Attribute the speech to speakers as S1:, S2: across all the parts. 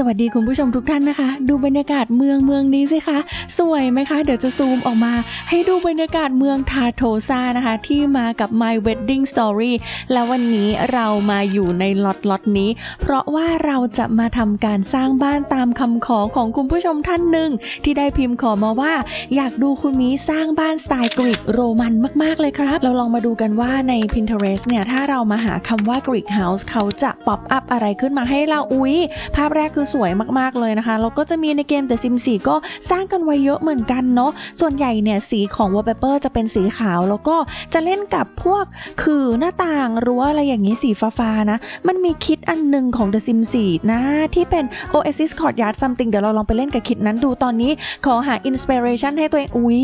S1: สวัสดีคุณผู้ชมทุกท่านนะคะ ดูบรรยากาศเมืองเมืองนี้สิคะ สวยไหมคะ เดี๋ยวจะซูมออกมา ให้ดูบรรยากาศเมืองทาโทซานะคะ ที่มากับ My Wedding Story แล้ววันนี้เรามาอยู่ในล็อตล็อตนี้ เพราะว่าเราจะมาทำการสร้างบ้านตามคำขอของคุณผู้ชมท่านหนึ่ง ที่ได้พิมพ์ขอมาว่า อยากดูคุณมีสร้างบ้านสไตล์กรีกโรมันมาก ๆ เลยครับ เราลองมาดูกันว่าใน Pinterest เนี่ยถ้าเรามาหาคำว่า Greek House เขาจะป๊อปอัพอะไรขึ้นมาให้เราอุ๊ย ภาพแรกคือสวยมากๆเลยนะคะแล้วก็จะมีในเกม The Sims 4ก็สร้างกันไว้เยอะเหมือนกันเนาะส่วนใหญ่เนี่ยสีของ wallpaper จะเป็นสีขาว แล้วก็จะเล่นกับพวกคือหน้าต่างรั้วอะไรอย่างนี้สีฟ้าๆนะมันมีคิดอันหนึ่งของ The Sims 4 นะที่เป็น Oasis Courtyard something เดี๋ยวเราลองไปเล่นกับคิดนั้นดูตอนนี้ขอหา inspiration ให้ตัวเองอุ๊ย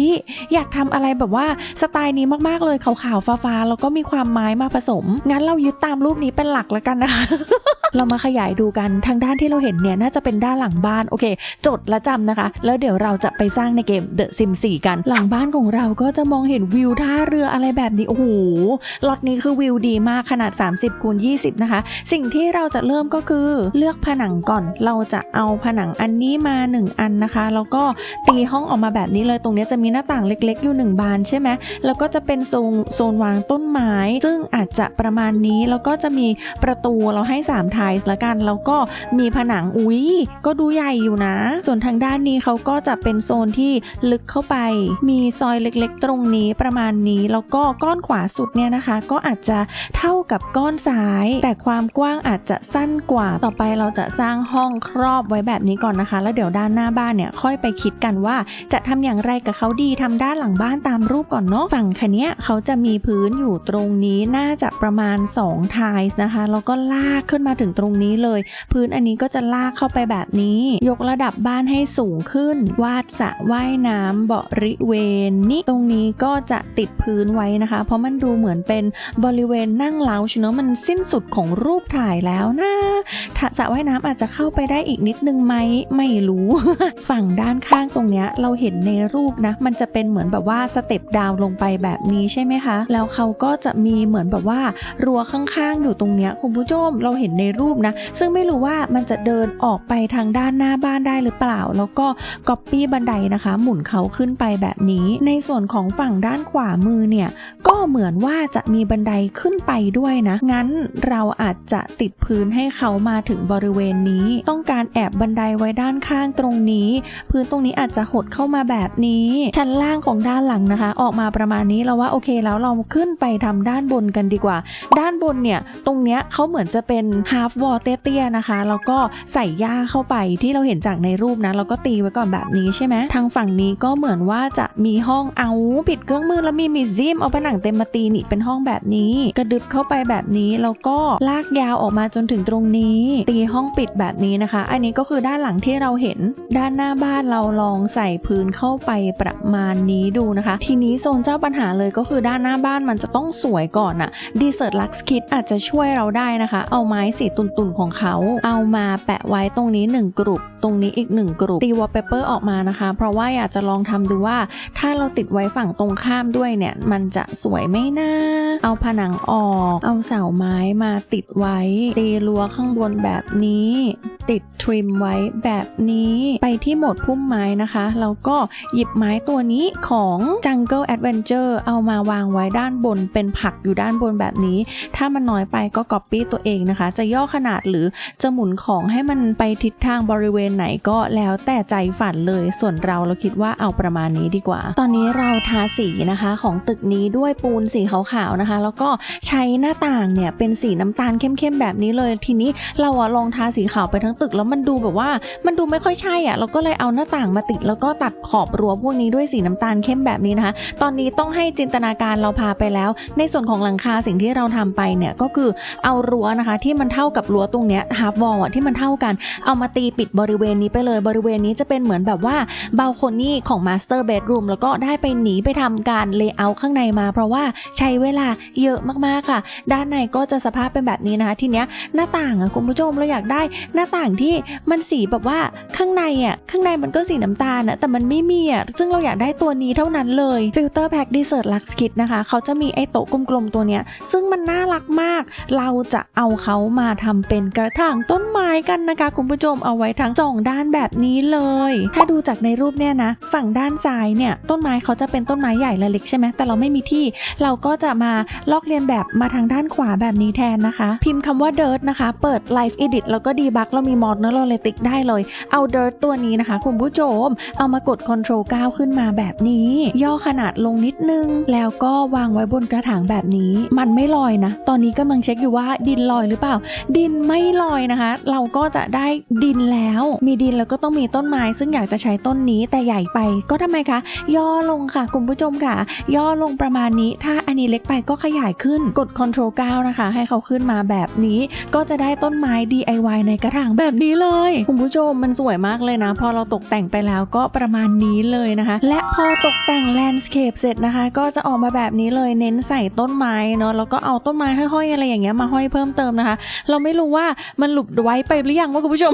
S1: อยากทำอะไรแบบว่าสไตล์นี้มากๆเลยขาวๆฟ้าๆแล้วก็มีความไม้มาผสม งั้นเรายึดตามรูปนี้เป็นหลักแล้วกันนะคะ เรามาขยายดูกันทางด้านที่เราเห็นเนี่ยน่าจะเป็นด้านหลังบ้านโอเค จดและจำนะคะ แล้วเดี๋ยวเราจะไปสร้างในเกม The Sims 4 กัน หลังบ้านของเราก็จะมองเห็นวิวท่าเรืออะไรแบบนี้โอ้โหล็อตนี้คือวิวดีมากขนาด 30คูณ20 นะคะ สิ่งที่เราจะเริ่มก็คือเลือกผนังก่อน เราจะเอาผนังอันนี้มา 1 อันนะคะ แล้วก็ตีห้องออกมาแบบนี้เลยตรงนี้จะมีหน้าต่างเล็ก ๆ อยู่ 1 บานใช่ไหมแล้วก็จะเป็นโซนโซนวางต้นไม้ ซึ่งอาจจะประมาณนี้แล้วก็จะมีประตูเราให้3ไทส์ละกัน แล้วก็มีผนังอุ้ยก็ดูใหญ่อยู่นะ ส่วนทางด้านนี้เขาก็จะเป็นโซนที่ลึกเข้าไป มีซอยเล็กๆ ตรงนี้ประมาณนี้ แล้วก็ก้อนขวาสุดเนี่ยนะคะ ก็อาจจะเท่ากับก้อนซ้าย แต่ความกว้างอาจจะสั้นกว่า ต่อไปเราจะสร้างห้องครอบไว้แบบนี้ก่อนนะคะ แล้วเดี๋ยวด้านหน้าบ้านเนี่ยค่อยไปคิดกันว่าจะทำอย่างไรกับเขาดีทำด้านหลังบ้านตามรูปก่อนเนาะ ฝั่งคันเนี้ยเขาจะมีพื้นอยู่ตรงนี้น่าจะประมาณ2ไทส์นะคะ แล้วก็ลากขึ้นมาถึงตรงนี้เลย พื้นอันนี้ก็จะลากเข้าไปแบบนี้ ยกระดับบ้านให้สูงขึ้น วาดสระว่ายน้ำบริเวณนี้ตรงนี้ก็จะติดพื้นไว้นะคะ เพราะมันดูเหมือนเป็นบริเวณนั่งเลาชเนอะมันสิ้นสุดของรูปถ่ายแล้วนะถ้าสระว่ายน้ำอาจจะเข้าไปได้อีกนิดนึงไหมไม่รู้ ฝั่งด้านข้างตรงเนี้ยเราเห็นในรูปนะ มันจะเป็นเหมือนแบบว่าสเต็ปดาวลงไปแบบนี้ใช่ไหมคะ แล้วเขาก็จะมีเหมือนแบบว่า รั้วข้างๆอยู่ตรงเนี้ยคุณผู้ชมเราเห็นในรูปนะ ซึ่งไม่รู้ว่ามันจะเดินออกไปทางด้านหน้าบ้านได้หรือเปล่า แล้วก็ก๊อปปี้บันไดนะคะ หมุนเขาขึ้นไปแบบนี้ ในส่วนของฝั่งด้านขวามือเนี่ย ก็เหมือนว่าจะมีบันไดขึ้นไปด้วยนะ งั้นเราอาจจะติดพื้นให้เขามาถึงบริเวณนี้ ต้องการแอบบันไดไว้ด้านข้างตรงนี้ พื้นตรงนี้อาจจะหดเข้ามาแบบนี้ ชั้นล่างของด้านหลังนะคะ ออกมาประมาณนี้เราว่าโอเคแล้วเราขึ้นไปทำด้านบนกันดีกว่า ด้านบนเนี่ยตรงเนี้ยเขาเหมือนจะเป็น half wall เตี้ยๆนะคะ แล้วก็ใส่หญ้าเข้าไปที่เราเห็นจากในรูปนะแล้วก็ตีไว้ก่อนแบบนี้ใช่ไหมทางฝั่งนี้ก็เหมือนว่าจะมีห้องเอาปิดเครื่องมือแล้วมีมีซิมเอาผนังเต็มมาตีนี่เป็นห้องแบบนี้ กระดึบเข้าไปแบบนี้แล้วก็ลากยาวออกมาจนถึงตรงนี้ ตีห้องปิดแบบนี้นะคะ อันนี้ก็คือด้านหลังที่เราเห็นด้านหน้าบ้านเราลองใส่พื้นเข้าไปประมาณนี้ดูนะคะ ทีนี้โซนเจ้าปัญหาเลยก็คือด้านหน้าบ้านมันจะต้องสวยก่อนอะดีเซอร์ลักซ์คิดอาจจะช่วยเราได้นะคะ เอาไม้สีตุ่นๆของเขา เอามาแปะไว้ตรงนี้ 1 กลุ่มตรงนี้อีก 1 กลุ่มตีวอลเปเปอร์ออกมานะคะ เพราะว่าอยากจะลองทำดูว่า ถ้าเราติดไว้ฝั่งตรงข้ามด้วยเนี่ย มันจะสวยไหมนะเอาผนังออก เอาเสาไม้มาติดไว้ตีรั้วข้างบนแบบนี้ ติดทริมไว้แบบนี้ไปที่โหมดพุ่มไม้นะคะแล้วก็หยิบไม้ตัวนี้ของ Jungle Adventure เอามาวางไว้ด้านบน เป็นผักอยู่ด้านบนแบบนี้ ถ้ามันน้อยไปก็ Copy ตัวเองนะคะ จะย่อขนาดหรือจะหมุนของให้มันไปทิศทางบริเวณไหนก็แล้วแต่ใจฝันเลยส่วนเราเราคิดว่าเอาประมาณนี้ดีกว่า ตอนนี้เราทาสีนะคะของตึกนี้ด้วยปูนสีขาวๆนะคะ แล้วก็ใช้หน้าต่างเนี่ยเป็นสีน้ำตาลเข้มๆแบบนี้เลย ทีนี้เราอะลองทาสีขาวไปทั้งตึกแล้วมันดูแบบว่ามันดูไม่ค่อยใช่อะเราก็เลยเอาหน้าต่างมาติด แล้วก็ตัดขอบรั้วพวกนี้ด้วยสีน้ำตาลเข้มแบบนี้นะคะ ตอนนี้ต้องให้จินตนาการเราพาไปแล้ว ในส่วนของหลังคาสิ่งที่เราทำไปเนี่ยก็คือเอารั้วนะคะที่มันเท่ากับรั้วตรงเนี้ยฮาร์ฟวอลที่มันเท่ากัน เอามาตีปิดบริเวณนี้ไปเลยบริเวณนี้จะเป็นเหมือนแบบว่าบาลโคนี่ของมาสเตอร์เบดรูมแล้วก็ได้ไปหนีไปทำการเลเยอร์ข้างในมา เพราะว่าใช้เวลาเยอะมากๆค่ะ ด้านในก็จะสภาพเป็นแบบนี้นะคะทีเนี้ยหน้าต่างอะคุณผู้ชมเราอยากได้หน้าต่างที่มันสีแบบว่าข้างในอะข้างในมันก็สีน้ำตาลอะแต่มันไม่มีอะซึ่งเราอยากได้ตัวนี้เท่านั้นเลยฟิลเตอร์แพ็กดีเซอร์ลักซ์คิดนะคะ เขาจะมีไอ้โต๊ะกลมๆตัวเนี้ย ซึ่งมันน่ารักมาก เราจะเอาเขามาทำเป็นกระถางต้นไม้กันนะคะคุณผู้ชมเอาไว้ทั้งสองด้านแบบนี้เลย ถ้าดูจากในรูปเนี่ยนะ ฝั่งด้านซ้ายเนี่ยต้นไม้เขาจะเป็นต้นไม้ใหญ่และเล็กใช่ไหมแต่เราไม่มีที่เราก็จะมาลอกเลียนแบบมาทางด้านขวาแบบนี้แทนนะคะ พิมพ์คำว่า dirt นะคะ เปิด live edit แล้วก็ debug เรามีมอดเนอร์โลเลติกได้เลย เอา dirt ตัวนี้นะคะ คุณผู้ชม เอามากด control 9 ขึ้นมาแบบนี้ ย่อขนาดลงนิดนึง แล้วก็วางไว้บนกระถางแบบนี้ มันไม่ลอยนะ ตอนนี้กำลังเช็คอยู่ว่าดินลอยหรือเปล่า ดินไม่ลอยนะคะ เราก็จะได้ดินแล้ว มีดินแล้วก็ต้องมีต้นไม้ ซึ่งอยากจะใช้ต้นนี้แต่ใหญ่ไปก็ทำไมคะ ย่อลงค่ะ คุณผู้ชมค่ะ ย่อลงประมาณนี้ ถ้าอันนี้เล็กไปก็ขยายขึ้น กด Ctrl 9 นะคะ ให้เขาขึ้นมาแบบนี้ ก็จะได้ต้นไม้ DIY ในกระถางแบบแบบนี้เลย คุณผู้ชมมันสวยมากเลยนะ พอเราตกแต่งไปแล้วก็ประมาณนี้เลยนะคะ และพอตกแต่งแลนด์สเคปเสร็จนะคะ ก็จะออกมาแบบนี้เลยเน้นใส่ต้นไม้เนาะแล้วก็เอาต้นไม้ห้อยๆอะไรอย่างเงี้ยมาห้อยเพิ่มเติมนะคะ เราไม่รู้ว่ามันหลุดไว้ไปหรือยังว่าคุณผู้ชม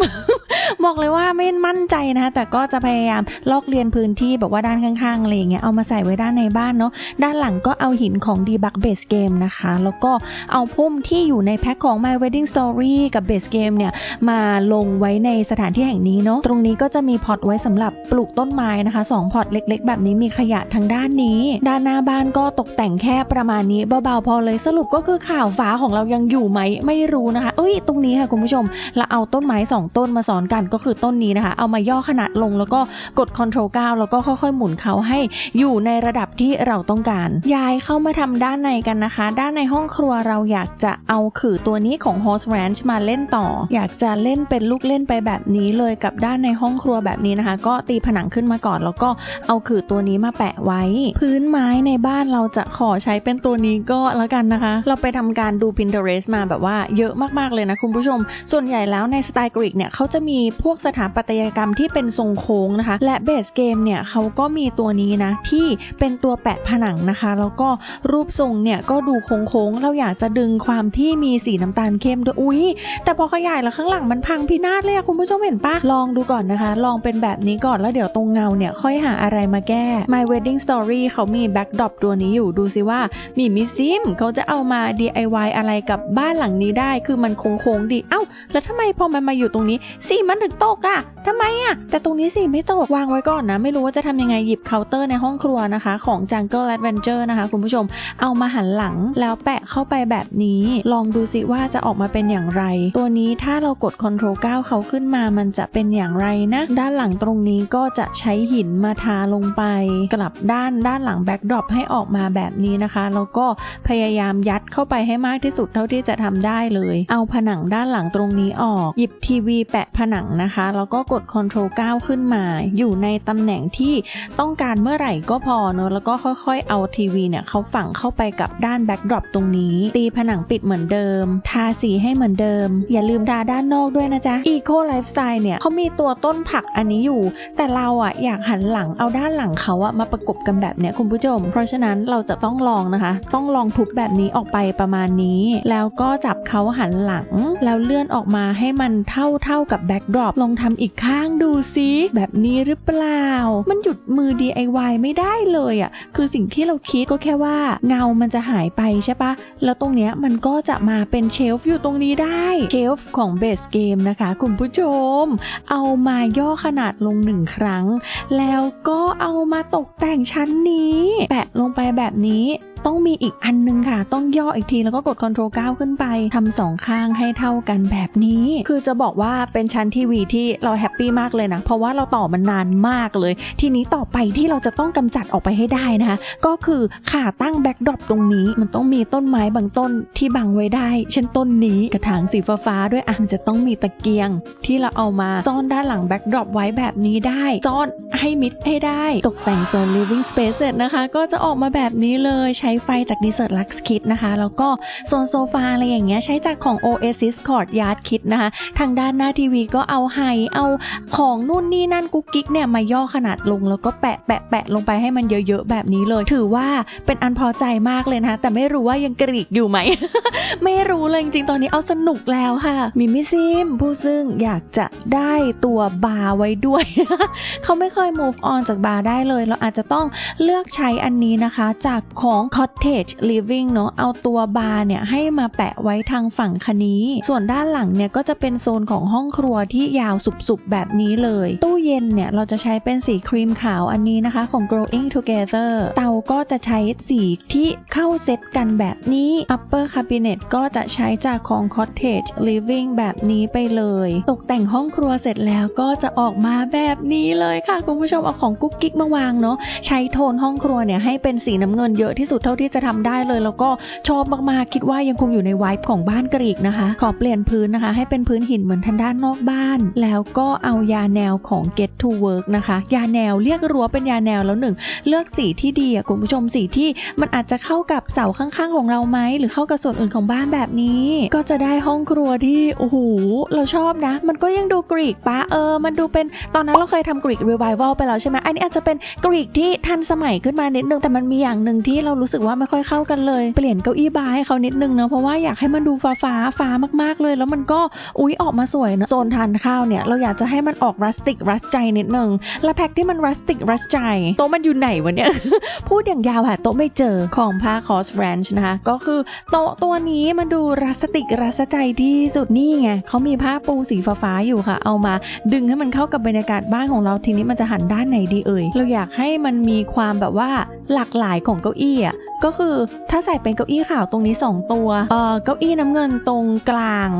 S1: บอกเลยว่าไม่มั่นใจนะคะแต่ก็จะพยายามลอกเลียนพื้นที่แบบว่าด้านข้างๆอะไรอย่างเงี้ยเอามาใส่ไว้ด้านในบ้านเนาะด้านหลังก็เอาหินของ Debug Base Game นะคะ แล้วก็เอาพุ่มที่อยู่ในแพ็คของ My Wedding Story กับ Base Game เนี่ยมาลงไว้ในสถานที่แห่งนี้เนาะตรงนี้ก็จะมีพอตไว้สำหรับปลูกต้นไม้นะคะ2พอตเล็ก ๆ แบบนี้มีขยะทางด้านนี้ ด้านหน้าบ้านก็ตกแต่งแค่ประมาณนี้เบาๆพอเลยสรุปก็คือข่าวฟ้าของเรายังอยู่ไหมไม่รู้นะคะ เอ้ย ตรงนี้ค่ะคุณผู้ชมเราเอาต้นไม้ 2 ต้นมาสอนกันก็คือต้นนี้นะคะ เอามาย่อขนาดลงแล้วก็กด Ctrl 9 แล้วก็ค่อยๆ หมุนเขาให้อยู่ในระดับที่เราต้องการ ย้ายเข้ามาทำด้านในกันนะคะ ด้านในห้องครัวเราอยากจะเอาขื่อตัวนี้ของ Host Ranch มาเล่นต่อ อยากจะเล่นเป็นลูกเล่นไปแบบนี้เลยกับด้านในห้องครัวแบบนี้นะคะ ก็ตีผนังขึ้นมาก่อน แล้วก็เอาขื่อตัวนี้มาแปะไว้ พื้นไม้ในบ้านเราจะขอใช้เป็นตัวนี้ก็แล้วกันนะคะ เราไปทำการดู Pinterest มาแบบว่าเยอะมากๆเลยนะคุณผู้ชม ส่วนใหญ่แล้วในสไตล์กรีกเนี่ยเขาจะมีพวกสถาปัตยกรรมที่เป็นทรงโค้งนะคะ และเบสเกมเนี่ยเขาก็มีตัวนี้นะที่เป็นตัวแปะผนังนะคะ แล้วก็รูปทรงเนี่ยก็ดูโค้งๆเราอยากจะดึงความที่มีสีน้ำตาลเข้มด้วยอุ๊ยแต่พอขยายแล้วข้างหลังมันพังพินาศเลยอะคุณผู้ชมเห็นปะลองดูก่อนนะคะ ลองเป็นแบบนี้ก่อนแล้วเดี๋ยวตรงเงาเนี่ยค่อยหาอะไรมาแก้ My Wedding Story เขามีแบ็กดรอปตัวนี้อยู่ดูสิว่ามีมิซิมเขาจะเอามา DIY อะไรกับบ้านหลังนี้ได้ คือมันโค้งๆดีเอ้า แล้วทำไมพอมันมาอยู่ตรงนี้สีมันถึงตกอะทำไมอะแต่ตรงนี้สีไม่ตกวางไว้ก่อนนะ ไม่รู้ว่าจะทำยังไงหยิบเคาน์เตอร์ในห้องครัวนะคะ ของ Jungle Adventure นะคะ คุณผู้ชมเอามาหันหลังแล้วแปะเข้าไปแบบนี้ ลองดูสิว่าจะออกมาเป็นอย่างไร ตัวนี้ถ้าเรากด Ctrl control เขาขึ้นมามันจะเป็นอย่างไรนะ ด้านหลังตรงนี้ก็จะใช้หินมาทาลงไป กลับด้านด้านหลังแบ็กดรอปให้ออกมาแบบนี้นะคะแล้วก็พยายามยัดเข้าไปให้มากที่สุดเท่าที่จะทำได้เลย เอาผนังด้านหลังตรงนี้ออก หยิบทีวีแปะผนังนะคะแล้วก็กด control 9 ขึ้นมา อยู่ในตำแหน่งที่ต้องการเมื่อไหร่ก็พอเนอะแล้วก็ค่อยๆ เอาทีวีเนี่ยเขาฝังเข้าไปกับด้านแบ็กดรอปตรงนี้ ตีผนังปิดเหมือนเดิม ทาสีให้เหมือนเดิม อย่าลืมทาด้านนอกด้วยนะจ๊ะ Eco Lifestyle เนี่ยเขามีตัวต้นผักอันนี้อยู่ แต่เราอะอยากหันหลังเอาด้านหลังเขาอะมาประกบกันแบบเนี้ยคุณผู้ชม เพราะฉะนั้นเราจะต้องลองนะคะ ต้องลองทุบแบบนี้ออกไปประมาณนี้ แล้วก็จับเขาหันหลัง แล้วเลื่อนออกมาให้มันเท่าเท่ากับแบ็กดรอปลองทำอีกข้างดูซิแบบนี้หรือเปล่า มันหยุดมือ DIY ไม่ได้เลยอะคือสิ่งที่เราคิดก็แค่ว่าเงามันจะหายไปใช่ปะแล้วตรงเนี้ยมันก็จะมาเป็นเชลฟ์อยู่ตรงนี้ได้เชลฟ์ของเบสเกมนะคะ คุณผู้ชม เอามาย่อขนาดลงหนึ่งครั้ง แล้วก็เอามาตกแต่งชั้นนี้ แปะลงไปแบบนี้ ต้องมีอีกอันนึงค่ะ ต้องย่ออีกทีแล้วก็กด Ctrl 9 ขึ้นไปทำสองข้างให้เท่ากันแบบนี้ คือจะบอกว่าเป็นชั้นทีวีที่เราแฮปปี้มากเลยนะ เพราะว่าเราต่อมันนานมากเลย ทีนี้ต่อไปที่เราจะต้องกำจัดออกไปให้ได้นะคะ ก็คือขาตั้งแบ็กดรอปตรงนี้ มันต้องมีต้นไม้บางต้นที่บังไว้ได้ เช่นต้นนี้กระถางสีฟ้าด้วยอะมันจะต้องมีตะเกียง ที่เราเอามาซ่อนด้านหลังแบ็กดรอปไว้แบบนี้ได้ซ่อนให้มิดให้ได้ ตกแต่งโซน living space เสร็จนะคะ ก็จะออกมาแบบนี้เลยใช้ไฟจาก Desert Lux Kit นะคะ แล้วก็โซนโซฟาอะไรอย่างเงี้ยใช้จากของ Oasis Courtyard Kit นะคะ ทางด้านหน้าทีวีก็เอาไฮเอาของนู่นนี่นั่นกุ๊กกิ๊กเนี่ยมาย่อขนาดลง แล้วก็แปะแปะแปะลงไปให้มันเยอะๆแบบนี้เลย ถือว่าเป็นอันพอใจมากเลยนะคะแต่ไม่รู้ว่ายังกรีกอยู่ไหม ไม่รู้เลยจริงๆตอนนี้เอาสนุกแล้วค่ะมิมิซิมผู้ซึ่งอยากจะได้ตัวบาร์ไว้ด้วย เขาไม่เคย move on จากบาร์ได้เลย เราอาจจะต้องเลือกใช้อันนี้นะคะ จากของ c cottage living เนอะเอาตัวบาร์เนี่ยให้มาแปะไว้ทางฝั่งคันนี้ ส่วนด้านหลังเนี่ยก็จะเป็นโซนของห้องครัวที่ยาวสุบๆแบบนี้เลย ตู้เย็นเนี่ยเราจะใช้เป็นสีครีมขาวอันนี้นะคะของ growing together เตาก็จะใช้สีที่เข้าเซตกันแบบนี้ upper cabinet ก็จะใช้จากของ cottage living แบบนี้ไปเลย ตกแต่งห้องครัวเสร็จแล้วก็จะออกมาแบบนี้เลยค่ะ คุณผู้ชมเอาของกุ๊กกิ๊กมาวางเนาะใช้โทนห้องครัวเนี่ยให้เป็นสีน้ำเงินเยอะที่สุดเท่าที่จะทำได้เลย แล้วก็ชอบมากๆ คิดว่ายังคงอยู่ในไวท์ของบ้านกรีกนะคะ ขอเปลี่ยนพื้นนะคะ ให้เป็นพื้นหินเหมือนทางด้านนอกบ้าน แล้วก็เอายาแนวของ get to work นะคะ ยาแนวเรียกรั้วเป็นยาแนวแล้วหนึ่งเลือกสีที่ดีอะคุณผู้ชมสีที่มันอาจจะเข้ากับเสาข้างๆของเราไหมหรือเข้ากับส่วนอื่นของบ้านแบบนี้ ก็จะได้ห้องครัวที่โอ้โหเราชอบนะ มันก็ยังดูกรีกปะเออ มันดูเป็นตอนนั้นเราเคยทำกรีกรีไววัลไปแล้วใช่ไหมอันนี้อาจจะเป็นกรีกที่ทันสมัยขึ้นมานิดนึงแต่มันมีอย่างหนึ่งที่เรารู้สึกว่าไม่ค่อยเข้ากันเลย เปลี่ยนเก้าอี้บาร์ให้เขานิดนึงเนาะเพราะว่าอยากให้มันดูฟ้าฟ้าฟ้ามากๆเลย แล้วมันก็อุ๊ยออกมาสวยเนอะโซนทานข้าวเนี่ยเราอยากจะให้มันออกรัสติกรัสใจนิดนึงและแพ็คที่มันรัสติกรัสใจโต๊ะมันอยู่ไหนวะเนี่ยพูดอย่างยาวหาโต๊ะไม่เจอของผ้าคอสแรนช์นะคะก็คือโต๊ะตัวนี้มันดูรัสติกรัสใจที่สุดนี่ไงเขามีผ้าปูสีฟ้าๆอยู่ค่ะ เอามาดึงให้มันเข้ากับบรรยากาศบ้านของเราทีนี้มันจะหันด้านไหนดีเอ่ยเราอยากให้มันมีความแบบว่า หลากหลายของเก้าอี้อะก็คือถ้าใส่เป็นเก้าอี้ขาวตรงนี้ 2 ตัว เอ่อเก้าอี้น้ำเงินตรงกลาง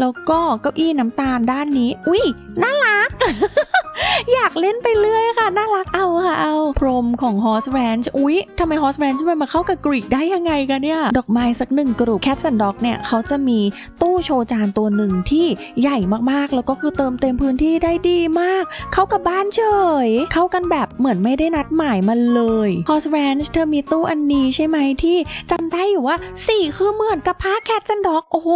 S1: แล้วก็เก้าอี้น้ำตาลด้านนี้ อุ้ยน่ารัก อยากเล่นไปเรื่อยค่ะ น่ารักเอาค่ะเอา พรมของ Horse Ranch อุ๊ยทำไม Horse Ranch มันมาเข้ากับกรีกได้ยังไงกันเนี่ย ดอกไม้สักหนึ่งกลุ่ม Cats and Dog เนี่ยเขาจะมีตู้โชว์จานตัวหนึ่งที่ใหญ่มากๆ แล้วก็คือเติมเต็มพื้นที่ได้ดีมาก เข้ากับบ้านเฉย เข้ากันแบบเหมือนไม่ได้นัดหมายมันเลย Horse Ranch เธอมีตู้อันนี้ใช่ไหมที่จำได้อยู่ว่าสีคือเหมือนกับผ้า Cats and Dog โอ้โห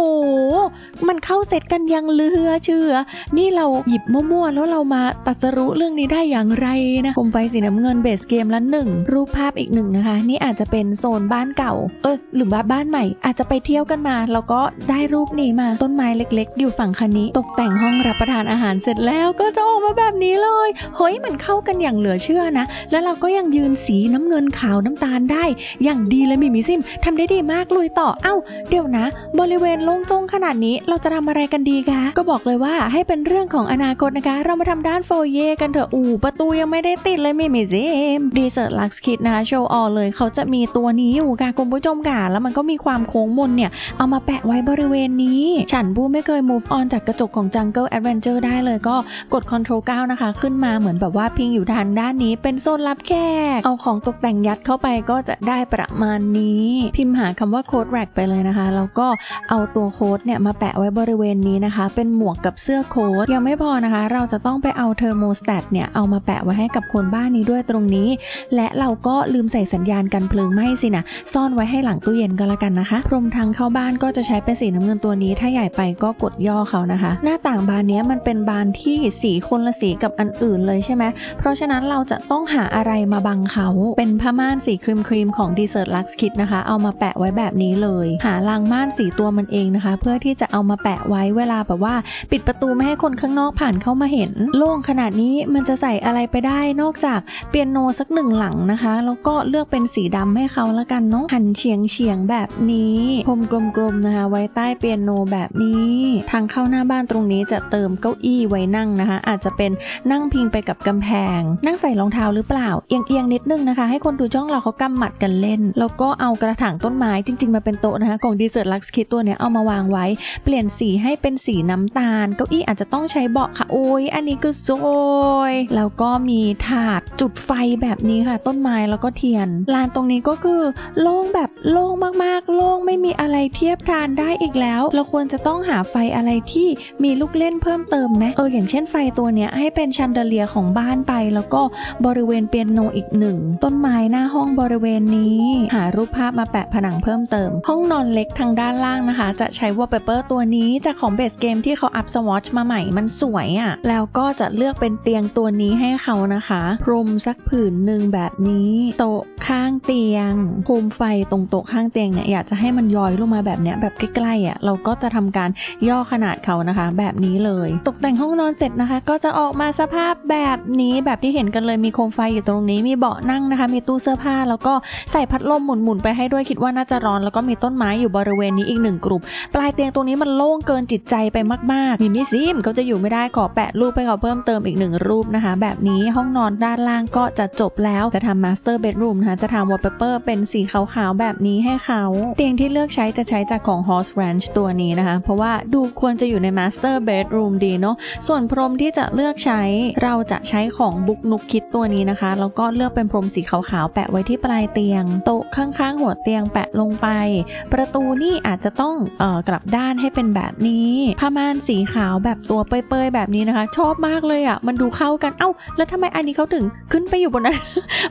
S1: มันเข้าเซตกันยังเหลือเชื่อ นี่เราหยิบมั่วๆ แล้วเรามาตัดสรู้เรื่องนี้ได้อย่างไรนะโคมไฟสีน้ำเงินเบสเกมละหนึ่งรูปภาพอีกหนึ่งนะคะ นี่อาจจะเป็นโซนบ้านเก่า เออหรือว่าบ้านใหม่ อาจจะไปเที่ยวกันมา แล้วก็ได้รูปนี้มาต้นไม้เล็ก ๆ อยู่ฝั่งคันนี้ ตกแต่งห้องรับประทานอาหารเสร็จแล้วก็จะออกมาแบบนี้เลยเฮ้ยมันเข้ากันอย่างเหลือเชื่อนะ แล้วเราก็ยังยืนสีน้ำเงินขาวน้ำตาลได้ อย่างดีเลยมิมิซิมทำได้ดีมากลุยต่อเอ้า เดี๋ยวนะ บริเวณโล่งจงขนาดนี้เราจะทำอะไรกันดีคะก็บอกเลยว่าให้เป็นเรื่องของอนาคตนะคะ เรามาทำด้านโฟเย่กันเถอะอูประตูยังไม่ได้ติดเลยมิมิซิมดีเซอร์ลักซ์คิดนะคะโชว์ออเลยเขาจะมีตัวนี้อยู่ค่ะคุณผู้ชมค่ะแล้วมันก็มีความโค้งมนเนี่ยเอามาแปะไว้บริเวณนี้ ฉันผู้ไม่เคย move on จากกระจกของ Jungle Adventure ได้เลยก็กด Ctrl 9 นะคะ ขึ้นมาเหมือนแบบว่าพิงอยู่ทางด้านนี้เป็นโซนรับแขกเอาของตกแต่งยัดเข้าไปก็จะได้ประมาณนี้ พิมพ์หาคำว่าโค้ดแร็กไปเลยนะคะ แล้วก็เอาตัวโค้ดเนี่ยมาแปะไว้บริเวณนี้นะคะ เป็นหมวกกับเสื้อโค้ดยังไม่พอนะคะ เราจะต้องไปเอาเทอร์โมสแตทเนี่ยเอามาแปะไว้ให้กับคนบ้านนี้ด้วยตรงนี้ และเราก็ลืมใส่สัญญาณกันเพลิงไหม้สินะซ่อนไว้ให้หลังตู้เย็นก็แล้วกันนะคะพรมทางเข้าบ้านก็จะใช้เป็นสีน้ำเงินตัวนี้ ถ้าใหญ่ไปก็กดย่อเขานะคะ หน้าต่างบานนี้มันเป็นบานที่สีคนละสีกับอันอื่นเลยใช่ไหมเพราะฉะนั้นเราจะต้องหาอะไรมาบังเขาเป็นผาม่านสีครีมครีมของ Desert Lux Kit นะคะ เอามาแปะไว้แบบนี้เลย หารางม่านสีตัวมันเองนะคะ เพื่อที่จะเอามาแปะไว้เวลาแบบว่า ปิดประตูไม่ให้คนข้างนอกผ่านเข้ามาเห็น โล่งขนาดนี้มันจะใส่อะไรไปได้นอกจากเปียโนสักหนึ่งหลังนะคะ แล้วก็เลือกเป็นสีดำให้เขาละกันเนาะหันเฉียงเฉียงแบบนี้พรมกลมๆนะคะ ไว้ใต้เปียโนแบบนี้ ทางเข้าหน้าบ้านตรงนี้จะเติมเก้าอี้ไว้นั่งนะคะ อาจจะเป็นนั่งพิงไปกับกำแพง นั่งใส่รองเท้าหรือเปล่าเอียงๆนิดนึงนะคะ ให้คนดูจ้องเราเขากำหมัดกันเล่น แล้วก็เอากระถางต้นไม้จริง ๆ มาเป็นโต๊ะนะคะของดีเซอร์ลักซ์คิดตัวเนี้ยเอามาวางไว้ เปลี่ยนสีให้เป็นสีน้ำตาล เก้าอี้อาจจะต้องใช้เบาะค่ะโอ้ยอันนี้คือโซยแล้วก็มีถาดจุดไฟแบบนี้ค่ะ ต้นไม้แล้วก็เทียนลานตรงนี้ก็คือโล่งแบบโล่งมากๆ โล่งไม่มีอะไรเทียบทานได้อีกแล้ว เราควรจะต้องหาไฟอะไรที่มีลูกเล่นเพิ่มเติมไหมเอออย่างเช่นไฟตัวเนี้ยให้เป็นชันเดเลียของบ้านไป แล้วก็บริเวณเปียโนอีกหนึ่งต้นไม้หน้าห้องบริเวณนี้ หารูปภาพมาแปะผนังเพิ่มเติม ห้องนอนเล็กทางด้านล่างนะคะ จะใช้วอลเปเปอร์ตัวนี้จากของเบสเกมที่เขาอัพสวอชมาใหม่มันสวยอะ่ะ แล้วก็จะเลือกเป็นเตียงตัวนี้ให้เขานะคะ พรมสักผืนหนึ่งแบบนี้ โต๊ะข้างเตียงโคมไฟตรงโต๊ะข้างเตียงเนี่ยอยากจะให้มันย้อยลงมาแบบเนี้ยแบบใกล้ๆอะเราก็จะทำการย่อขนาดเขานะคะ แบบนี้เลย ตกแต่งห้องนอนเสร็จนะคะ ก็จะออกมาสภาพแบบนี้แบบที่เห็นกันเลยมีโคมไฟอยู่ตรงนี้มีเบาะนั่งนะคะมีตู้เสื้อผ้า แล้วก็ใส่พัดลมหมุนๆไปให้ด้วยคิดว่าน่าจะร้อนแล้วก็มีต้นไม้อยู่บริเวณนี้อีกหนึ่งกลุ่มปลายเตียงตรงนี้มันโล่งเกินจิตใจไปมากๆมีมิซิมเขาจะอยู่ไม่ได้ขอแปะรูปให้เขาเพิ่มเติมอีกหนึ่งรูปนะคะ แบบนี้ห้องนอนด้านล่างก็จะจบแล้วจะทำมาสเตอร์เบดรูมนะคะจะทำวอลเปเปอร์เป็นสีขาวๆแบบนี้ให้เขาเตียงที่เลือกใช้จะใช้จากของ Horse Ranch ตัวนี้นะคะ เพราะว่าดูควรจะอยู่ใน Master Bedroom ดีเนาะส่วนพรมที่จะเลือกใช้เราจะใช้ของบุกนุกคิดตัวนี้นะคะแล้วก็เลือกเป็นพรมสีขาวๆแปะไว้ที่ปลายเตียง โต๊ะข้างๆ หัวเตียงแปะลงไป ประตูนี่อาจจะต้องเอ่อกลับด้านให้เป็นแบบนี้ผ้าม่านสีขาวแบบตัวเปยๆแบบนี้นะคะ ชอบมากเลยอะ่ะมันดูเข้ากันเอ้า แล้วทำไมอันนี้เขาถึงขึ้นไปอยู่บนนั้น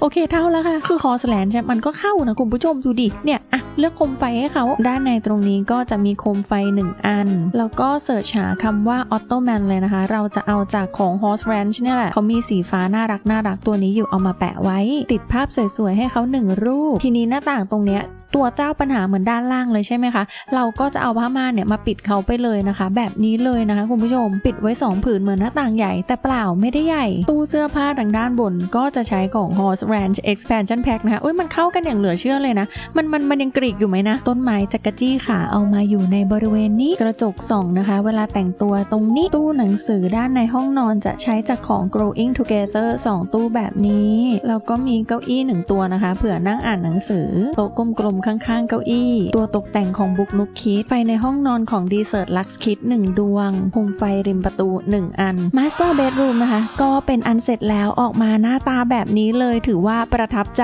S1: โอเคเท่าแล้วค่ะ คือคอสแลนใช่มันก็เข้านะคุณผู้ชมดูดิเนี่ยอะเลือกโคมไฟให้เขาด้านในตรงนี้ก็จะมีโคมไฟ 1 อัน แล้วก็เสิร์ชหาคำว่า Ottoman เลยนะคะ เราจะเอาจากของ Horse Ranch เนี่ยแหละเขามีสีฟ้าน่ารักน่ารักตัวนี้อยู่เอามาแปะไว้ ติดภาพสสวยๆให้เขาหนึ่งรูป ทีนี้หน้าต่างตรงเนี้ยตัวเจ้าปัญหาเหมือนด้านล่างเลยใช่ไหมคะ เราก็จะเอาผ้าม่านเนี่ยมาปิดเขาไปเลยนะคะ แบบนี้เลยนะคะคุณผู้ชม ปิดไว้ 2 ผืนเหมือนหน้าต่างใหญ่ แต่เปล่าไม่ได้ใหญ่ ตู้เสื้อผ้าทางด้านบนก็จะใช้ของ Horse Ranch Expansion Pack นะคะอุ้ยมันเข้ากันอย่างเหลือเชื่อเลยนะ มันมันมันยังกรีกอยู่ไหมนะ ต้นไม้จักรจี้ขาเอามาอยู่ในบริเวณนี้กระจกส่องนะคะ เวลาแต่งตัวตรงนี้ตู้หนังสือด้านในห้องนอนจะใช้จากของ Growing Together 2 ตู้แบบนี้แล้วก็มีเก้าอี้หนึ่งตัวนะคะ เผื่อนั่งอ่านหนังสือ โต๊ะกลมๆ ข้างๆ เก้าอี้ ตัวตกแต่งของบุกนุกคิด ไฟในห้องนอนของ Desert Lux Kit 1ดวงโคมไฟริมประตู 1 อัน Master Bedroom นะคะ ก็เป็นอันเสร็จแล้วออกมาหน้าตาแบบนี้เลยถือว่าประทับใจ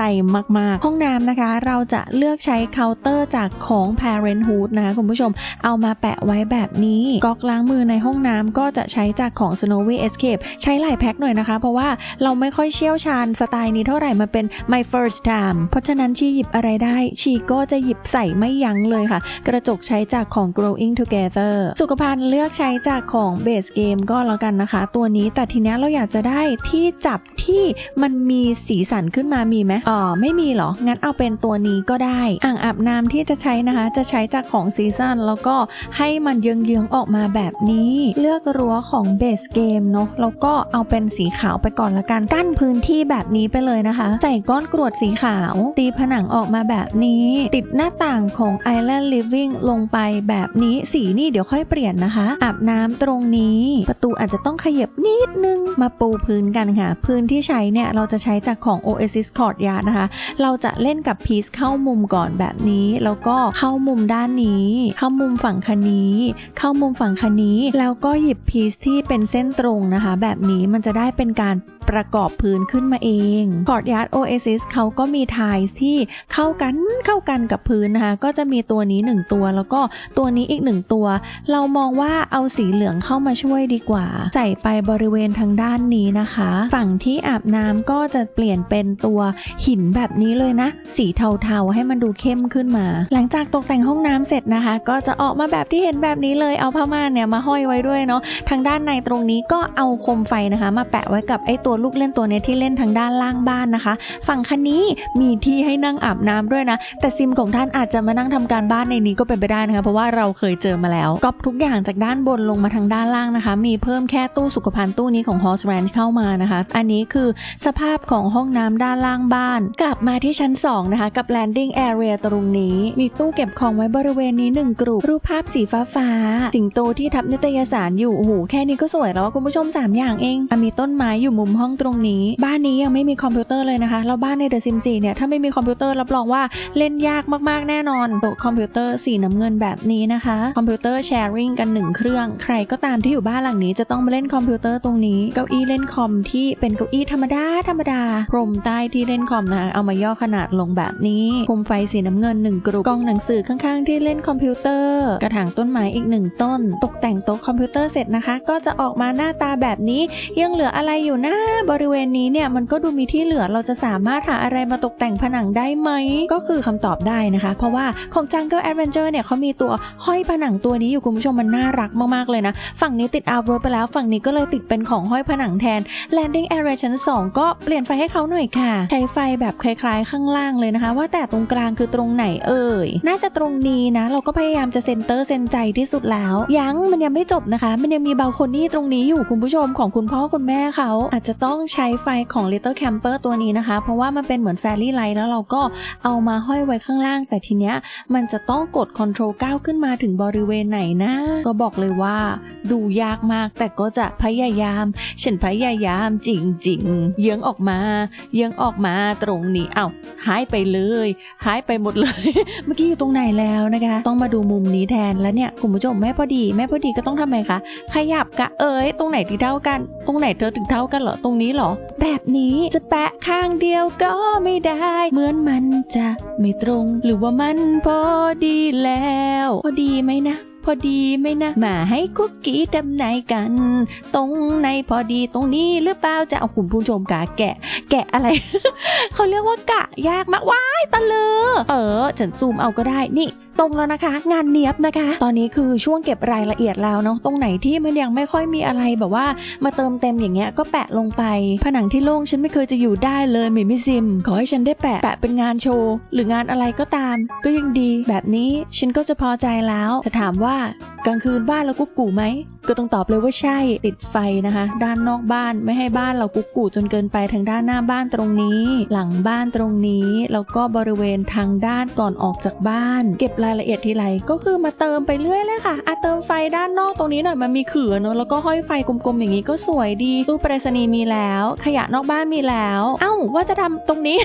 S1: มากๆ ห้องน้ำนะคะ เราจะเลือกใช้เคาน์เตอร์จากของ Parenthood นะคะคุณผู้ชมเอามาแปะไว้แบบนี้ก๊อกล้างมือในห้องน้ำก็จะใช้จากของ Snowy Escape ใช้หลายแพ็คหน่อยนะคะ เพราะว่าเราไม่ค่อยเชี่ยวชาญสไตล์นี้เท่าไหร่มันเป็น my first time เพราะฉะนั้นชีหยิบอะไรได้ ชีก็จะหยิบใส่ไม่ยั้งเลยค่ะ กระจกใช้จากของ growing together สุขภัณฑ์เลือกใช้จากของ base game ก็แล้วกันนะคะ ตัวนี้แต่ทีนี้เราอยากจะได้ที่จับที่มันมีสีสันขึ้นมามีไหมอ๋อไม่มีเหรอ งั้นเอาเป็นตัวนี้ก็ได้ อ่างอาบน้ำที่จะใช้นะคะ จะใช้จากของซีซันแล้วก็ให้มันเยืองๆออกมาแบบนี้ เลือกรั้วของ base game เนาะแล้วก็เอาเป็นสีขาวไปก่อนละกันกั้นพื้นที่แบบนี้ไปเลยนะคะ ใส่ก้อนกรวดสีขาว ตีผนังออกมาแบบนี้ ติดหน้าต่างของ Island Living ลงไปแบบนี้สีนี่เดี๋ยวค่อยเปลี่ยนนะคะ อาบน้ำตรงนี้ ประตูอาจจะต้องขยับนิดนึง มาปูพื้นกันค่ะ พื้นที่ใช้เนี่ย เราจะใช้จากของ Oasis Courtyard นะคะ เราจะเล่นกับพีซเข้ามุมก่อนแบบนี้ แล้วก็เข้ามุมด้านนี้ เข้ามุมฝั่งคันนี้ เข้ามุมฝั่งคันนี้ แล้วก็หยิบพีซที่เป็นเส้นตรงนะคะ แบบนี้มันจะได้เป็นการ ประกอบพื้นขึ้นมาเอง Courtyard Oasis เขาก็มีทล์ที่เข้ากันเข้ากันกับพื้นนะคะ ก็จะมีตัวนี้ 1 ตัว แล้วก็ตัวนี้อีก 1 ตัว เรามองว่าเอาสีเหลืองเข้ามาช่วยดีกว่า ใส่ไปบริเวณทางด้านนี้นะคะ ฝั่งที่อาบน้ำก็จะเปลี่ยนเป็นตัวหินแบบนี้เลยนะ สีเทาๆให้มันดูเข้มขึ้นมา หลังจากตกแต่งห้องน้ำเสร็จนะคะ ก็จะออกมาแบบที่เห็นแบบนี้เลยเอาผ้าม่านเนี่ยมาห้อยไว้ด้วยเนาะทางด้านในตรงนี้ก็เอาโคมไฟนะคะ มาแปะไว้กับไอ้ตัวลูกเล่นตัวนี้ที่เล่นทางด้านล่างบ้านนะคะ ฝั่งคันนี้มีที่ให้นั่งอาบน้ำด้วยนะ แต่ซิมของท่านอาจจะมานั่งทำการบ้านในนี้ก็เป็นไปได้นะคะเพราะว่าเราเคยเจอมาแล้วก๊อปทุกอย่างจากด้านบนลงมาทางด้านล่างนะคะ มีเพิ่มแค่ตู้สุขภัณฑ์ตู้นี้ของ Horse Ranch เข้ามานะคะ อันนี้คือสภาพของห้องน้ำด้านล่างบ้าน กลับมาที่ชั้น 2 นะคะ กับ landing area ตรงนี้ มีตู้เก็บของไว้บริเวณนี้หนึ่งกลุ่มรูปภาพสีฟ้าฟ้าสิงโตที่ทับนิตยสารอยู่โอ้โหแค่นี้ก็สวยแล้วคุณผู้ชม 3 อย่างเองอมีต้นไม้อยู่มุมห้องตรงนี้ บ้านนี้ยังไม่มีคอมพิวเตอร์เลยนะคะแล้วบ้านใน The Sims 4เนี่ยถ้าไม่มีคอมพิวเตอร์รับรองว่าเล่นยากมากๆแน่นอนโต๊ะคอมพิวเตอร์สีน้ำเงินแบบนี้นะคะคอมพิวเตอร์แชร์ริงกันหนึ่งเครื่อง ใครก็ตามที่อยู่บ้านหลังนี้จะต้องมาเล่นคอมพิวเตอร์ตรงนี้เก้าอี้เล่นคอมที่เป็นเก้าอี้ธรรมดาธรรมดาพรมใต้ที่เล่นคอมนะคะเอามาย่อขนาดลงแบบนี้โคมไฟสีน้ำเงินหนึ่งกลุ่มกองหนังสือข้างๆ ที่เล่นคอมพิวเตอร์ กระถางต้นไม้อีกหนึ่งต้น ตกแต่งโต๊ะคอมพิวเตอร์เสร็จนะคะ ก็จะออกมาหน้าตาแบบนี้ยังเหลืออะไรอยู่นะบริเวณนี้เนี่ยมันก็ดูมีที่เหลือเราจะสามารถหาอะไรมาตกแต่งผนังได้ไหม ก็คือคำตอบได้นะคะ เพราะว่าของ Jungle Adventure เนี่ยเขามีตัวห้อยผนังตัวนี้อยู่คุณผู้ชมมันน่ารักมากๆเลยนะ ฝั่งนี้ติดอาร์โรไปแล้ว ฝั่งนี้ก็เลยติดเป็นของห้อยผนังแทน Landing Area ชั้น 2 ก็เปลี่ยนไฟให้เขาหน่อยค่ะ ใช้ไฟแบบคล้ายๆ ข้างล่างเลยนะคะ ว่าแต่ตรงกลางคือตรงไหนเอ่ยน่าจะตรงนี้นะ เราก็พยายามจะเซนเตอร์เซนใจที่สุดแล้วยังมันยังไม่จบนะคะ มันยังมีบาลคนี่ตรงนี้อยู่คุณผู้ชมของคุณพ่อคุณแม่เขาอาจจะต้องใช้ไฟของ Little Camper ตัวนี้นะคะ เพราะว่ามันเป็นเหมือนแฟรี่ไลท์แล้วเราก็เอามาห้อยไว้ข้างล่าง แต่ทีเนี้ยมันจะต้องกด Control 9 ขึ้นมาถึงบริเวณไหนนะ ก็บอกเลยว่า ดูยากมากแต่ก็จะพยายาม ฉันพยายามจริงๆ เยื้องออกมา เยื้องออกมาตรงนี้เอ้าหายไปเลยหายไปหมดเลย เมื่อกี้อยู่ตรงไหนแล้วนะคะ ต้องมาดูมุมนี้แทนแล้วเนี่ยคุณผู้ชมแม่พอดีแม่พอดีก็ต้องทำไงคะขยับกะเอ้ยตรงไหนที่เท่ากัน ตรงไหนเธอถึงเท่ากันเหรอตรงนี้หรอ แบบนี้จะแปะข้างเดียวก็ไม่ได้ เหมือนมันจะไม่ตรง หรือว่ามันพอดีแล้ว พอดีไหมนะพอดีไหมนะ มาให้คุกกี้ดำไหนกัน ตรงในพอดีตรงนี้หรือเปล่าจะเอาคุณผู้ชมกะแกะ แกะอะไร เขาเรียกว่ากะยากมากว้ายตะเลอเออฉันซูมเอาก็ได้นี่ ตรงแล้วนะคะ งานเนียบนะคะ ตอนนี้คือช่วงเก็บรายละเอียดแล้วเนาะตรงไหนที่มันยังไม่ค่อยมีอะไรแบบว่า มาเติมเต็มอย่างเงี้ยก็แปะลงไป ผนังที่โล่งฉันไม่เคยจะอยู่ได้เลยมิมิซิม ขอให้ฉันได้แปะแปะเป็นงานโชว์หรืองานอะไรก็ตาม ก็ยังดี แบบนี้ฉันก็จะพอใจแล้วแต่ถามว่ากลางคืนบ้านเรากุ๊กกูไหม ก็ต้องตอบเลยว่าใช่ติดไฟนะคะ ด้านนอกบ้านไม่ให้บ้านเรากุ๊กกูจนเกินไปทางด้านหน้าบ้านตรงนี้ หลังบ้านตรงนี้แล้วก็บริเวณทางด้านก่อนออกจากบ้าน เก็บรายายละเอียดทีไรก็คือมาเติมไปเรื่อยเลยค่ะอะเติมไฟด้านนอกตรงนี้หน่อยมันมีเขื่อนเนอะแล้วก็ห้อยไฟกลมๆอย่างนี้ก็สวยดีตู้ไปรษณีย์มีแล้ว ขยะนอกบ้านมีแล้ว เอ้าว่าจะทำตรงนี้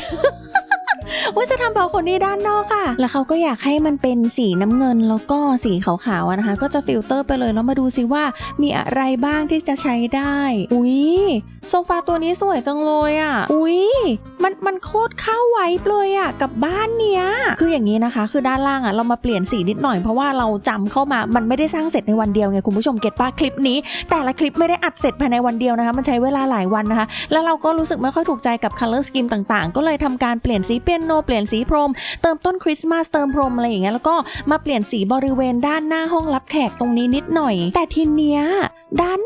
S1: ว่าจะทำบาคนี่ด้านนอกค่ะ แล้วเขาก็อยากให้มันเป็นสีน้ำเงินแล้วก็สีขาวๆนะคะ ก็จะฟิลเตอร์ไปเลยแล้วมาดูซิว่ามีอะไรบ้างที่จะใช้ได้ อุ๊ยโซฟาตัวนี้สวยจังเลยอะ่ะ อุ๊ยมันมันโคตรเข้าไว้เลยอะ่ะ กับบ้านเนี้ย คืออย่างนี้นะคะ คือด้านล่างอะ่ะเรามาเปลี่ยนสีนิดหน่อยเพราะว่าเราจำเข้ามา มันไม่ได้สร้างเสร็จในวันเดียวไงคุณผู้ชมเก็ตป้าคลิปนี้ แต่ละคลิปไม่ได้อัดเสร็จภายในวันเดียวนะคะ มันใช้เวลาหลายวันนะคะ แล้วเราก็รู้สึกไม่ค่อยถูกใจกับ color scheme ต่างๆ ก็เลยทำการเปลี่ยนสีเปียโนเปลี่ยนสีพรม เติมต้นคริสต์มาสเติมพรมอะไรอย่างเงี้ยแล้วก็มาเปลี่ยนสีบริเวณด้านหน้าห้องรับแขกตรงนี้นิดหน่อย แต่ทีเนี้ยดัน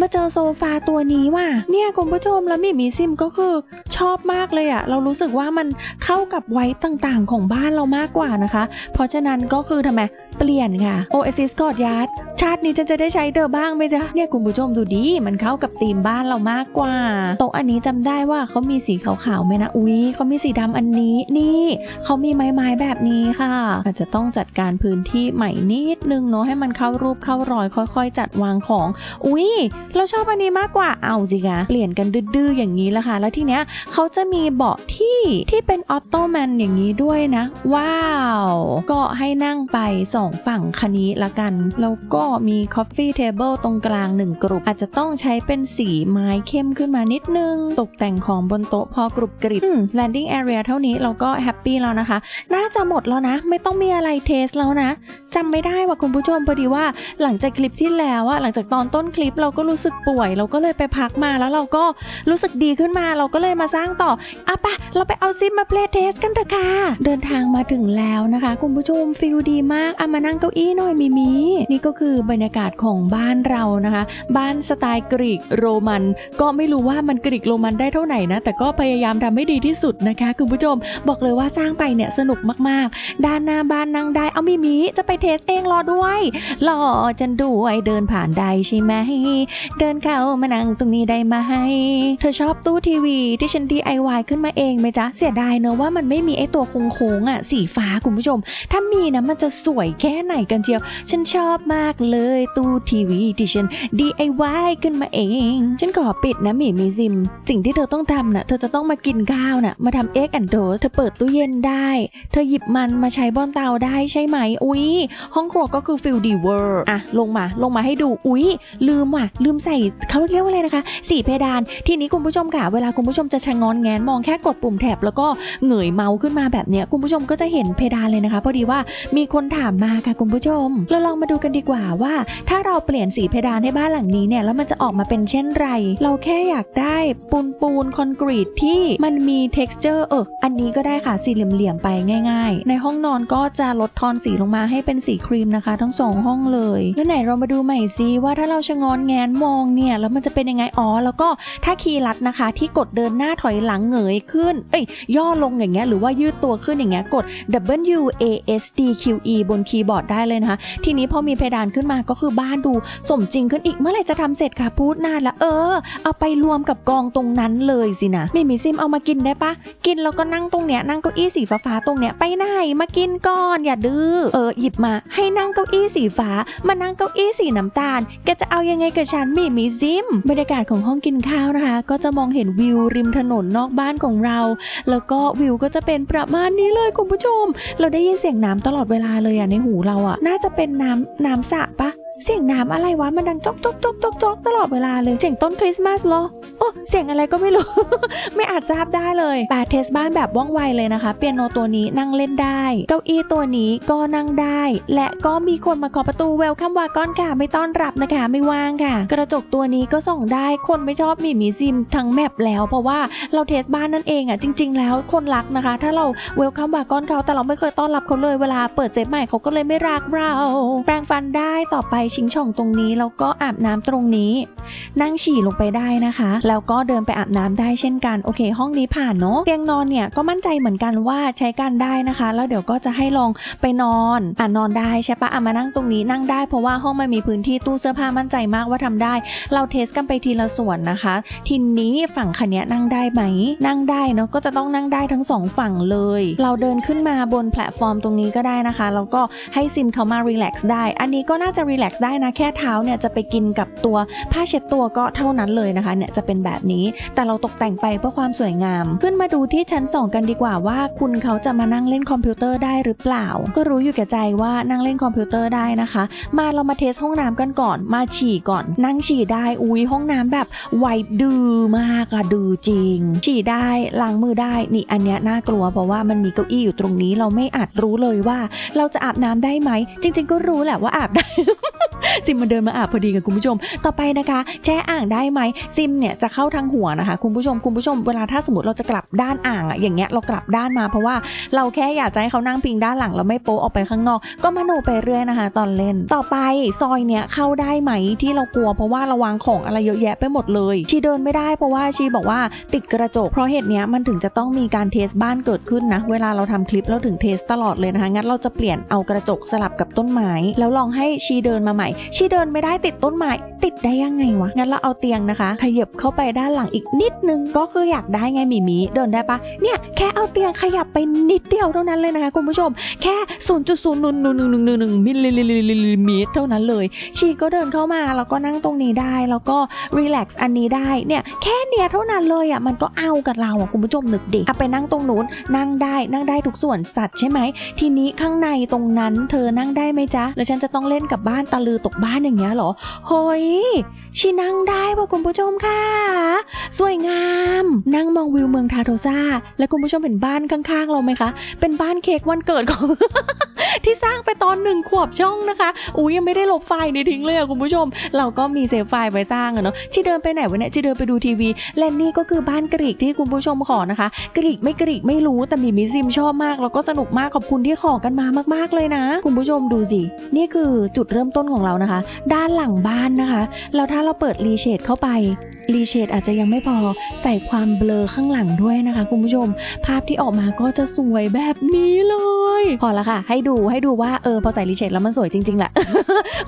S1: มาเจอโซฟาตัวนี้ว่ะเนี่ยคุณผู้ชมแล้วมีมีซิมก็คือชอบมากเลยอะเรารู้สึกว่ามันเข้ากับไว้ต่างๆของบ้านเรามากกว่านะคะ เพราะฉะนั้นก็คือทำไมเปลี่ยนค่ะ Oasis กอดยาร์ดชาตินี้ฉันจะได้ใช้เธอบ้างไหมจ๊ะเนี่ยคุณผู้ชมดูดีมันเข้ากับธีมบ้านเรามากกว่าโต๊ะอันนี้จำได้ว่าเขามีสีขาวๆไหมนะอุ๊ยเขามีสีดำอันนี้นี่เขามีไม้ๆแบบนี้ค่ะ อาจจะต้องจัดการพื้นที่ใหม่นิดนึงเนาะให้มันเข้ารูปเข้ารอยค่อย ๆ จัดวางของ อุ๊ยเราชอบอันนี้มากกว่าเอาสิคะเปลี่ยนกันดื้อๆอย่างนี้ละค่ะ แล้วทีเนี้ยเขาจะมีเบาะที่ที่เป็นออโตแมนอย่างนี้ด้วยนะ ว้าว ก็ให้นั่งไปสองฝั่งคันนี้ละกัน แล้วก็มีคอฟฟี่เทเบิลตรงกลางหนึ่งกลุ่มอาจจะต้องใช้เป็นสีไม้เข้มขึ้นมานิดนึง ตกแต่งของบนโต๊ะพอกรุบกริบ landing area เท่านี้เราก็แฮปปี้แล้วนะคะ น่าจะหมดแล้วนะ ไม่ต้องมีอะไรเทสแล้วนะจำไม่ได้ว่าคุณผู้ชมพอดีว่าหลังจากคลิปที่แล้วอะหลังจากตอนต้นคลิปเราก็รู้สึกป่วย เราก็เลยไปพักมาแล้วเราก็รู้สึกดีขึ้นมาเราก็เลยมาสร้างต่ออะปะเราไปเอาซิมมาเพลย์เทสกันเถอะค่ะเดินทางมาถึงแล้วนะคะ คุณผู้ชมฟิลดีมากเอามานั่งเก้าอี้หน่อยมิมีนี่ก็คือบรรยากาศของบ้านเรานะคะ บ้านสไตล์กรีกโรมัน ก็ไม่รู้ว่ามันกรีกโรมันได้เท่าไหร่นะแต่ก็พยายามทำให้ดีที่สุดนะคะ คุณผู้ชมบอกเลยว่าสร้างไปเนี่ยสนุกมากๆ ด้านหน้าบ้านนั่งได้ เอามิมีจะไปเทสเองรอด้วยรอจันด้วยเดินผ่านได้ใช่ไหม เดินเข้ามานั่งตรงนี้ได้ไหมเธอชอบตู้ทีวีที่ฉัน DIY ขึ้นมาเองไหมจ๊ะ เสียดายเนอะว่ามันไม่มีไอตัวโค้งๆอะสีฟ้าคุณผู้ชม ถ้ามีนะมันจะสวยแค่ไหนกันเจียว ฉันชอบมากเลยตู้ทีวีที่ฉัน DIY ขึ้นมาเอง ฉันขอปิดนะหมีมีซิม สิ่งที่เธอต้องทำน่ะเธอจะต้องมากินข้าวน่ะมาทำเอ็กแอนโดสเธอเปิดตู้เย็นได้ เธอหยิบมันมาใช้บนเตาได้ใช่ไหม อุ๊ย ห้องครัวก็คือฟิลดีเวอร์อะลงมาลงมาให้ดู อุ๊ย ลืมว่ะ ลืมใส่เขาเรียกว่าอะไรนะคะ สีเพดาน ทีนี้คุณผู้ชมค่ะ เวลาคุณผู้ชมจะชะงอนแงนมองแค่กดปุ่มแท็บแล้วก็เหงยเมาส์ขึ้นมาแบบเนี้ยคุณผู้ชมก็จะเห็นเพดานเลยนะคะ พอดีว่ามีคนถามมาค่ะคุณผู้ชมเราลองมาดูกันดีกว่าว่า ถ้าเราเปลี่ยนสีเพดานให้บ้านหลังนี้เนี่ยแล้วมันจะออกมาเป็นเช่นไร เราแค่อยากได้ปูนปูนคอนกรีตที่มันมี texture เอออันนี้ก็ได้ค่ะสีเหลี่ยมๆไปง่าย ๆ ในห้องนอนก็จะลดทอนสีลงมาให้เป็นสีครีมนะคะ ทั้งสองห้องเลยแล้วไหนเรามาดูใหม่ซิว่าถ้าเราชะงอนแงนมองเนี่ยแล้วมันจะเป็นยังไงอ๋อแล้วก็ถ้าคีย์ลัดนะคะ ที่กดเดินหน้าถอยหลังเหงยขึ้นเอ้ยย่อลงอย่างเงี้ยหรือว่ายืดตัวขึ้นอย่างเงี้ยกด W A S D Q E บนคีย์บอร์ดได้เลยนะคะ ทีนี้พอมีเพดานขึ้นมาก็คือบ้านดูสมจริงขึ้นอีกเมื่อไหร่จะทำเสร็จคะพูดนานละเออ เอาไปรวมกับกองตรงนั้นเลยสินะไมิมิซิมเอามากินได้ปะกินแล้วก็นั่ง่งตรงเนี้ยนั่งเก้าอี้สีฟ้าๆตรงเนี้ยไปไหนมากินก่อนอย่าดื้อเออหยิบมา ให้นั่งเก้าอี้สีฟ้า มานั่งเก้าอี้สีน้ำตาลแกจะเอายังไงกับฉันมิมิซิมบรรยากาศของห้องกินข้าวนะคะ ก็จะมองเห็นวิวริมถนนนอกบ้านของเรา แล้วก็วิวก็จะเป็นประมาณนี้เลยคุณผู้ชม เราได้ยินเสียงน้ำตลอดเวลาเลยอะในหูเราอะน่าจะเป็นน้ำน้ำสระปะเสียงน้ำอะไรวะมันดังจอกจอกจอกจอกจอกตลอดเวลาเลยเสียงต้นคริสต์มาสเหรอโอ้เสียงอะไรก็ไม่รู้ ไม่อาจทราบได้เลยแปดเทสบ้านแบบว่องไวเลยนะคะ เปียโนตัวนี้นั่งเล่นได้ เก้าอี้ตัวนี้ก็นั่งได้ และก็มีคนมาเคาะประตูเวลคัมวาก้อนค่ะไม่ต้อนรับนะคะไม่ว่างค่ะ กระจกตัวนี้ก็ส่องได้คนไม่ชอบมีมีซิมทั้งแมปแล้ว เพราะว่าเราเทสบ้านนั่นเองอะจริง ๆ แล้วคนรักนะคะ ถ้าเราเวลคัมวาก้อนเขาแต่เราไม่เคยต้อนรับเขาเลยเวลาเปิดเซฟใหม่เขาก็เลยไม่รักเราแปรงฟันได้ต่อไปชิงช่องตรงนี้แล้วก็อาบน้ำตรงนี้ นั่งฉี่ลงไปได้นะคะ แล้วก็เดินไปอาบน้ำได้เช่นกันโอเค ห้องนี้ผ่านเนาะเตียงนอนเนี่ยก็มั่นใจเหมือนกันว่าใช้การได้นะคะ แล้วเดี๋ยวก็จะให้ลองไปนอนอ่านอนได้ใช่ปะอะมานั่งตรงนี้นั่งได้เพราะว่าห้องมันมีพื้นที่ตู้เสื้อผ้ามั่นใจมากว่าทำได้ เราเทสกันไปทีละส่วนนะคะ ทีนี้ฝั่งคันเนี้นั่งได้ไหม นั่งได้เนาะก็จะต้องนั่งได้ทั้งสองฝั่งเลย เราเดินขึ้นมาบนแพลตฟอร์มตรงนี้ก็ได้นะคะแล้วก็ให้ซิมเขามารีแลกซ์ได้ อันนี้ก็น่าจะรีแลกซ์ได้นะแค่เท้าเนี่ยจะไปกินกับตัวผ้าเช็ดตัวก็เท่านั้นเลยนะคะเนี่ยจะเป็นแบบนี้แต่เราตกแต่งไปเพื่อความสวยงาม ขึ้นมาดูที่ชั้น 2 กันดีกว่าว่าคุณเขาจะมานั่งเล่นคอมพิวเตอร์ได้หรือเปล่า ก็รู้อยู่แก่ใจว่านั่งเล่นคอมพิวเตอร์ได้นะคะ มาเรามาเทสห้องน้ำกันก่อน มาฉี่ก่อน นั่งฉี่ได้อุ้ยห้องน้ำแบบไวด์ดือมากอะดือจริง ฉี่ได้ล้างมือได้นี่อันเนี้ยน่ากลัวเพราะว่ามันมีเก้าอี้อยู่ตรงนี้เราไม่อาจรู้เลยว่า เราจะอาบน้ำได้ไหมจริง ๆ ก็รู้แหละว่าอาบได้ ซิมมันเดินมาอาบพอดีกับคุณผู้ชม ต่อไปนะคะ แช่อ่างได้ไหมซิมเนี่ยจะเข้าทางหัวนะคะ คุณผู้ชมคุณผู้ชมเวลาถ้าสมมติเราจะกลับด้านอ่างอะอย่างเงี้ยเรากลับด้านมาเพราะว่าเราแค่อยากจะให้เขานั่งพิงด้านหลังแล้วไม่โป๊ะออกไปข้างนอก ก็มโนไปเรื่อยนะคะ ตอนเล่นต่อไปซอยเนี่ยเข้าได้ไหมที่เรากลัว เพราะว่าราวางของอะไรเยอะแยะไปหมดเลยชีเดินไม่ได้เพราะว่าชีบอกว่าติดกระจก เพราะเหตุเนี้ยมันถึงจะต้องมีการเทสบ้านเกิดขึ้นนะเวลาเราทำคลิปเราถึงเทสตลอดเลยนะคะงั้นเราจะเปลี่ยนเอากระจกสลับกับต้นไม้แล้วลองให้ชีเดินมาม่ชีเดินไม่ได้ติดต้นไม้ติดได้ยังไงวะ งั้นเราเอาเตียงนะคะ ขยับเข้าไปด้านหลังอีกนิดนึง ก็คืออยากได้ไงหมีหมีเดินได้ปะเนี่ยแค่เอาเตียงขยับไปนิดเดียวเท่านั้นเลยนะคะคุณผู้ชม แค่ 0.01111มิลลิลิลิลิลิเมตรเท่านั้นเลย ชีก็เดินเข้ามาแล้วก็นั่งตรงนี้ได้ แล้วก็รีแลกซ์อันนี้ได้ เนี่ยแค่เนี้ยเท่านั้นเลยอะมันก็เอากับเราอะคุณผู้ชมนึกดิเอาไปนั่งตรงนู้นนั่งได้นั่งได้ทุกส่วนสัตว์ใช่ไหมทีนี้ข้างในตรงนั้น เธอนั่งได้ไหมจ๊ะแล้วฉันจะต้องเล่นกับบ้านตะลือตกบ้านอย่างเงี้ยเหรอเฮ้ยชีนั่งได้ว่ะคุณผู้ชมค่ะ สวยงาม นั่งมองวิวเมืองทาโทซาแล้วคุณผู้ชมเห็นบ้านข้าง ๆ เราไหมคะ เป็นบ้านเค้กวันเกิดของที่สร้างไปตอนหนึ่งขวบช่องนะคะ อุ้ยยังไม่ได้ลบไฟล์นี้ทิ้งเลยอะคุณผู้ชม เราก็มีเซฟไฟล์ไว้สร้างอะเนาะชีเดินไปไหนวะเนี่ยชีเดินไปดูทีวี และนี่ก็คือบ้านกรีกที่คุณผู้ชมขอนะคะ กรีกไม่กรีกไม่รู้แต่มีมิซิมชอบมาก แล้วก็สนุกมากขอบคุณที่ขอกันมามาก ๆเลยนะ คุณผู้ชมดูสิ นี่คือจุดเริ่มต้นของเรานะคะ ด้านหลังบ้านนะคะแล้วถ้าเราเปิดรีเชดเข้าไปรีเชดอาจจะยังไม่พอใส่ความเบลอข้างหลังด้วยนะคะคุณผู้ชม ภาพที่ออกมาก็จะสวยแบบนี้เลย พอละค่ะ ให้ดูให้ดูว่าเออพอใส่รีเชดแล้วมันสวยจริงๆแหละ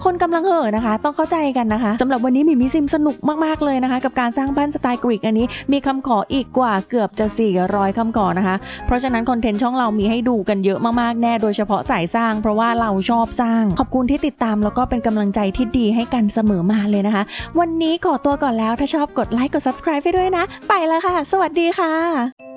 S1: คนกำลังเห่อนะคะ ต้องเข้าใจกันนะคะสำหรับวันนี้หมีมิซิมสนุกมากๆเลยนะคะ กับการสร้างบ้านสไตล์กรีกอันนี้ มีคำขออีกกว่าเกือบจะ 400คำขอนะคะ เพราะฉะนั้นคอนเทนต์ช่องเรามีให้ดูกันเยอะมากๆแน่โดยเฉพาะสายสร้าง เพราะว่าเราชอบสร้าง ขอบคุณที่ติดตามแล้วก็เป็นกำลังใจที่ดีให้กันเสมอมาเลยนะคะวันนี้ขอตัวก่อนแล้วถ้าชอบกดไลค์กด subscribe ไปด้วยนะ ไปแล้วค่ะ สวัสดีค่ะ